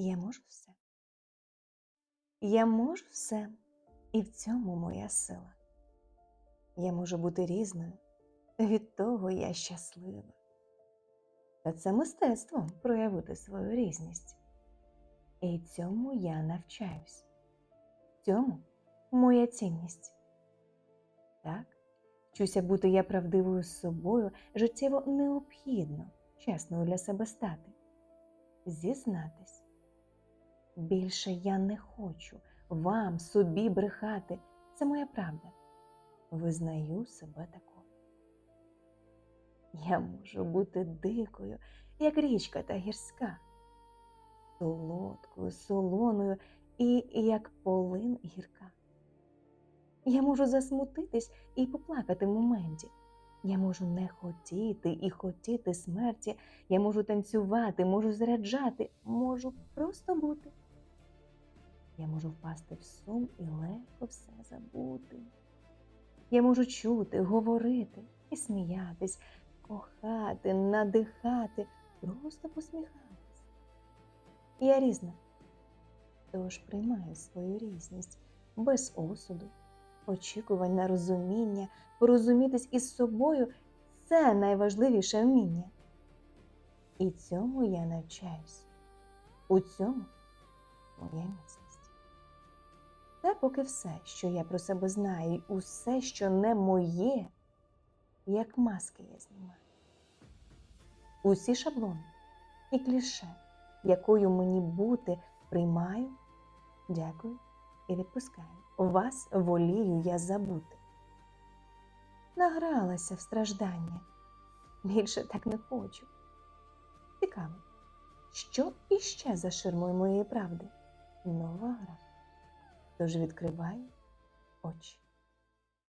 Я можу все. Я можу все, і в цьому моя сила. Я можу бути різною, від того я щаслива. Та це мистецтво проявити свою різність. І цьому я навчаюсь. В цьому моя цінність. Так, вчуся бути я правдивою з собою, життєво необхідно, чесною для себе стати, зізнатись. Більше я не хочу вам собі брехати. Це моя правда. Визнаю себе такою. Я можу бути дикою, як річка та гірська, солодкою, солоною і як полин гірка. Я можу засмутитись і поплакати в моменті. Я можу не хотіти і хотіти смерті. Я можу танцювати, можу заряджати, можу просто бути. Я можу впасти в сум і легко все забути. Я можу чути, говорити і сміятись, кохати, надихати, просто посміхатись. Я різна, тож приймаю свою різність без осуду, очікувань на розуміння, порозумітись із собою це найважливіше вміння. І цьому я навчаюсь. У цьому моя міцність. Це поки все, що я про себе знаю, і усе, що не моє, як маски я знімаю. Усі шаблони і кліше, якою мені бути, приймаю, дякую і відпускаю. Вас волію я забути. Награлася в страждання. Більше так не хочу. Цікаво, що іще за ширмою моєї правди? Нова гра. Тож відкривай очі.